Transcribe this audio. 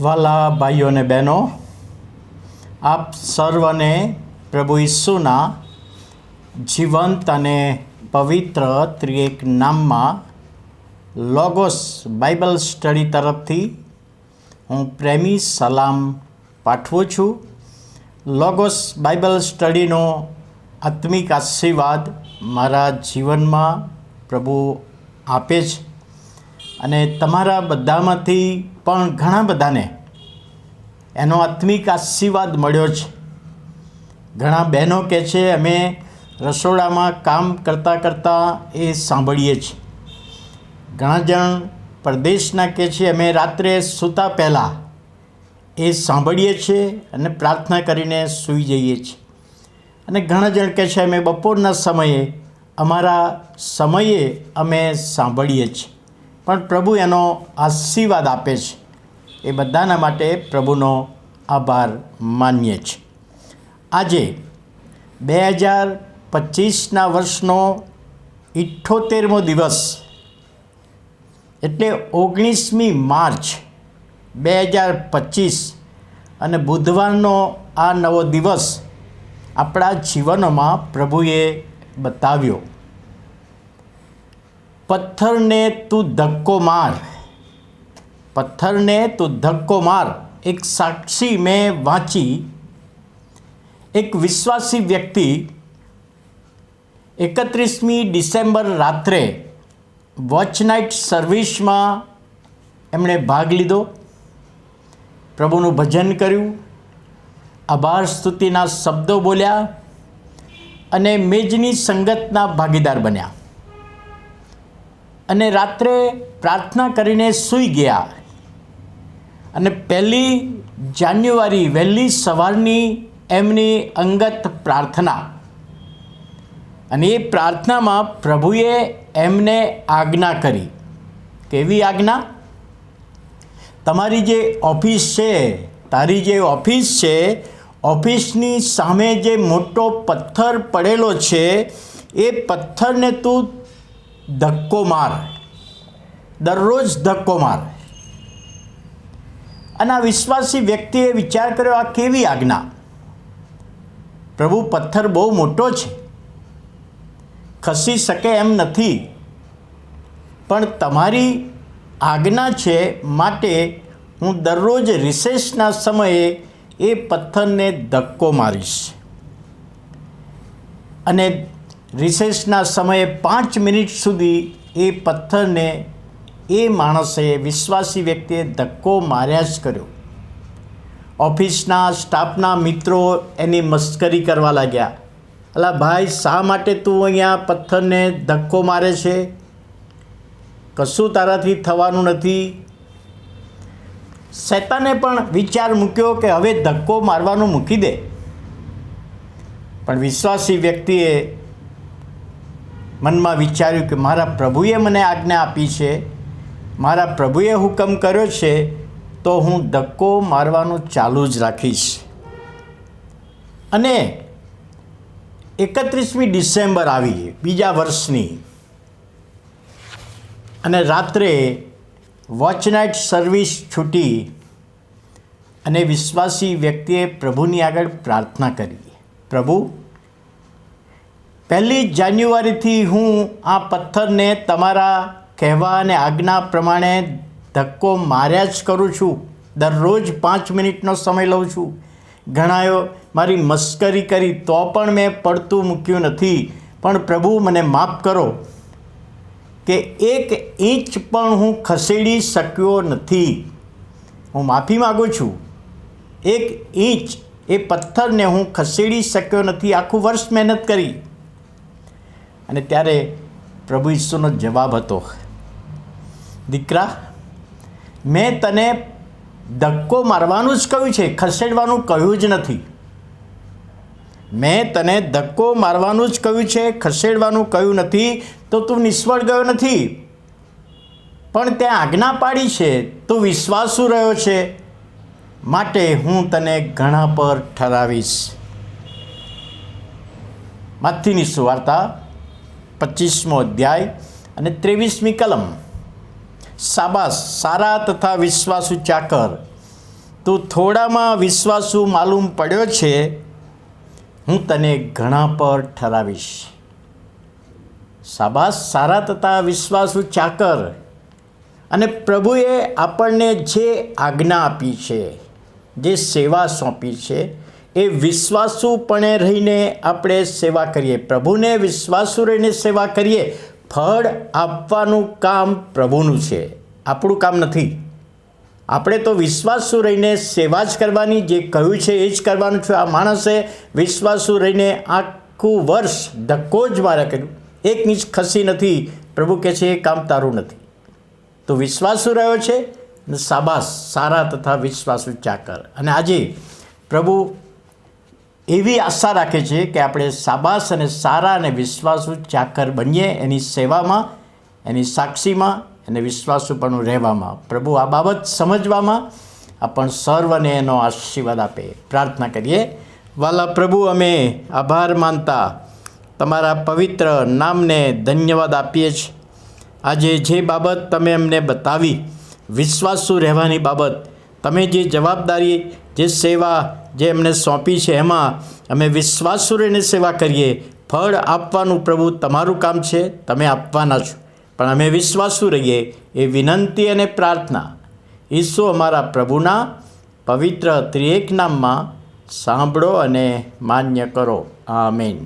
વાલા ભાઈઓ અને બહેનો, આપ સર્વને પ્રભુ ઈસુના જીવંત અને પવિત્ર ત્રિએક નામમાં લોગોસ બાઇબલ સ્ટડી તરફથી હું પ્રેમી સલામ પાઠવું છું. લોગોસ બાઇબલ સ્ટડીનો આત્મિક આશીર્વાદ મારા જીવનમાં પ્રભુ આપે છે. અને તમારા બધામાંથી પણ ઘણા બધાને એનો આત્મિક આશીર્વાદ મળ્યો છે. ઘણા બહેનો કહે છે, અમે રસોડામાં કામ કરતાં કરતાં એ સાંભળીએ છીએ. ઘણા જણ પરદેશના કહે છે, અમે રાત્રે સૂતા પહેલાં એ સાંભળીએ છીએ અને પ્રાર્થના કરીને સૂઈ જઈએ છીએ. અને ઘણા જણ કહે છે, અમે બપોરના સમયે, અમારા સમયે અમે સાંભળીએ છીએ. પણ પ્રભુ એનો આશીર્વાદ આપે છે. એ બધાના માટે પ્રભુનો આભાર માનીએ છીએ. આજે બે હજાર પચીસના વર્ષનો ઇઠ્ઠોતેરમો દિવસ એટલે ઓગણીસમી માર્ચ બે હજાર પચીસ અને બુધવારનો આ નવો દિવસ આપણા જીવનોમાં પ્રભુએ બતાવ્યો. પથ્થરને તું ધક્કો માર. પથ્થરને તું ધક્કો માર. એક સાક્ષી મેં વાંચી. એક વિશ્વાસી વ્યક્તિ એકત્રીસમી ડિસેમ્બર રાત્રે વોચ નાઇટ સર્વિસમાં એમણે ભાગ લીધો. પ્રભુનું ભજન કર્યું. આભાર સ્તુતિના શબ્દો બોલ્યા અને મેજની સંગતના ભાગીદાર બન્યા. અને રાત્રે પ્રાર્થના કરીને સૂઈ ગયા. અને પહેલી જાન્યુઆરી વહેલી સવારની એમની અંગત પ્રાર્થના. અને એ પ્રાર્થનામાં પ્રભુએ એમને આજ્ઞા કરી. કેવી આજ્ઞા? તમારી જે ઓફિસ છે, તારી જે ઓફિસ છે, ઓફિસની સામે જે મોટો પથ્થર પડેલો છે, એ પથ્થરને તું ધક્કો માર. દરરોજ ધક્કો માર. અને આ વિશ્વાસી વ્યક્તિએ વિચાર કર્યો, આ કેવી આજ્ઞા? પ્રભુ, પથ્થર બહુ મોટો છે. ખસી શકે એમ નથી. પણ તમારી આજ્ઞા છે માટે હું દરરોજ રિસેસના સમયે એ પથ્થરને ધક્કો મારીશ. અને રિસેસના સમયે પાંચ મિનિટ સુધી એ પથ્થરને એ માણસે વિશ્વાસી વ્યક્તિએ ધક્કો માર્યા જ કર્યો. ઓફિસના સ્ટાફના મિત્રો એની મસ્કરી કરવા લાગ્યા. અલા ભાઈ, શા માટે તું અહીંયા પથ્થરને ધક્કો મારે છે? કશું તારાથી થવાનું નથી. શૈતાને પણ વિચાર મૂક્યો કે હવે ધક્કો મારવાનું મૂકી દે. પણ વિશ્વાસી વ્યક્તિએ મનમાં વિચાર્યું કે મારા પ્રભુએ મને આજ્ઞા આપી છે, મારા પ્રભુએ હુકમ કર્યો છે, તો હું ધક્કો મારવાનું ચાલુ જ રાખીશ. અને એકત્રીસમી ડિસેમ્બર આવી, બીજા વર્ષની. અને રાત્રે વોચ નાઇટ સર્વિસ છૂટી અને વિશ્વાસી વ્યક્તિએ પ્રભુની આગળ પ્રાર્થના કરી. પ્રભુ પહેલી જાન્યુઆરીથી હું આ પથ્થરને તમારા કહેવા અને આજ્ઞા પ્રમાણે ધક્કો માર્યા જ કરું છું. દરરોજ પાંચ મિનિટનો સમય લઉં છું. ઘણાયો મારી મસ્કરી કરી તો પણ મેં પડતું મૂક્યું નથી. પણ પ્રભુ, મને માફ કરો કે એક ઇંચ પણ હું ખસેડી શક્યો નથી. હું માફી માગું છું. એક ઇંચ એ પથ્થરને હું ખસેડી શક્યો નથી. આખું વર્ષ મહેનત કરી. અને ત્યારે પ્રભુ ઈસુનો જવાબ હતો, દીકરા, મેં તને ધક્કો મારવાનું જ કહ્યું છે, ખસેડવાનું કહ્યું જ નથી. મેં તને ધક્કો મારવાનું જ કહ્યું છે, ખસેડવાનું કહ્યું નથી, તો તું નિષ્ફળ ગયો નથી. પણ તે આજ્ઞા પાડી છે, તું વિશ્વાસુ રહ્યો છે? માટે હું તને ઘણા પર ઠરાવીશ. માથીની સુવાર્તા પચીસમો અધ્યાય અને ત્રેવીસમી કલમ. સાબાસ સારા તથા વિશ્વાસુ ચાકર. તું થોડામાં વિશ્વાસુ માલુમ પડ્યો છે, હું તને ઘણા પર ઠરાવીશ. સાબાસ સારા તથા વિશ્વાસુ ચાકર. અને પ્રભુએ આપણને જે આજ્ઞા આપી છે, જે સેવા સોંપી છે એ વિશ્વાસુપણે રહીને આપણે સેવા કરીએ. પ્રભુને વિશ્વાસુ રહીને સેવા કરીએ. ફળ આપવાનું કામ પ્રભુનું છે. આપણું કામ નથી. આપણે તો વિશ્વાસુ રહીને સેવા જ કરવાની, જે કહ્યું છે એ જ કરવાનું છે. આ માણસે વિશ્વાસુ રહીને આખું વર્ષ ધક્કો જ મારે કર્યું. એક ઇંચ ખસી નથી. પ્રભુ કહે છે, એ કામ તારું નથી. તો વિશ્વાસુ રહ્યો છે સાબાસ, સારા તથા વિશ્વાસુ ચાકર. અને આજે પ્રભુ એવી આશા રાખે છે કે આપણે સાબાસ અને સારા અને વિશ્વાસુ ચાકર બનીએ એની સેવામાં, એની સાક્ષીમાં અને વિશ્વાસુપણું રહેવામાં. પ્રભુ, આ બાબત સમજવામાં આપણ સર્વને એનો આશીર્વાદ આપે. પ્રાર્થના કરીએ. વાલા પ્રભુ, અમે આભાર માનતા તમારા પવિત્ર નામને ધન્યવાદ આપીએ છીએ. આજે જે બાબત તમે અમને બતાવી, વિશ્વાસુ રહેવાની બાબત તમે જે જવાબદારી, જે સેવા જે એમને સોંપી છે, એમાં અમે વિશ્વાસુ રહીને સેવા કરીએ. ફળ આપવાનું પ્રભુ તમારું કામ છે, તમે આપવાના છો. પણ અમે વિશ્વાસુ રહીએ. એ વિનંતી અને પ્રાર્થના ઈસુ અમારા પ્રભુના પવિત્ર ત્રિએક નામમાં સાંભળો અને માન્ય કરો. આમેન.